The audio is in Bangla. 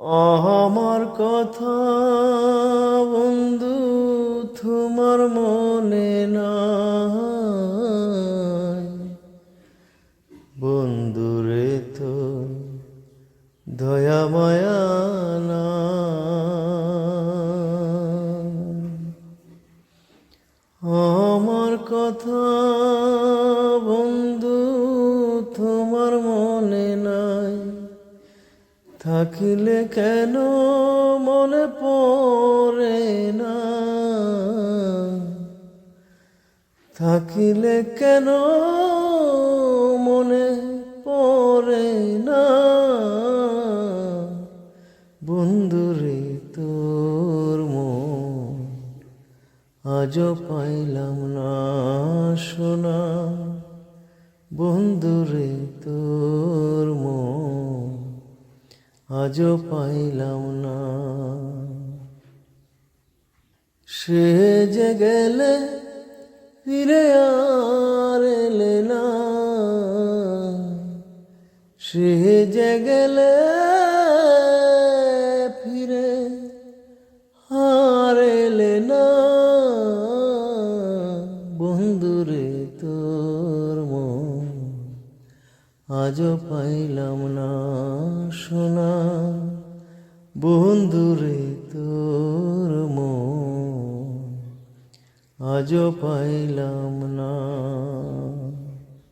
আমার কথা বন্ধু, তোমার মনে বন্ধুরে তো দয়া, মায়া নাই। আমার কথা বন্ধু, তোমার মনে নাই থাকিলে কেন মনে পড়ে না? থাকিলে কেন মনে পড়ে না? বন্ধুরে, তোর মন আজও পাইলাম না শোনা। বন্ধুরে আজও পাইলাম না। সে যে গেলে ফিরে আর এলে না। সে যে গেলে আজও পাইলাম না শোনা বন্ধুরে তোর মন আজও পাইলাম না।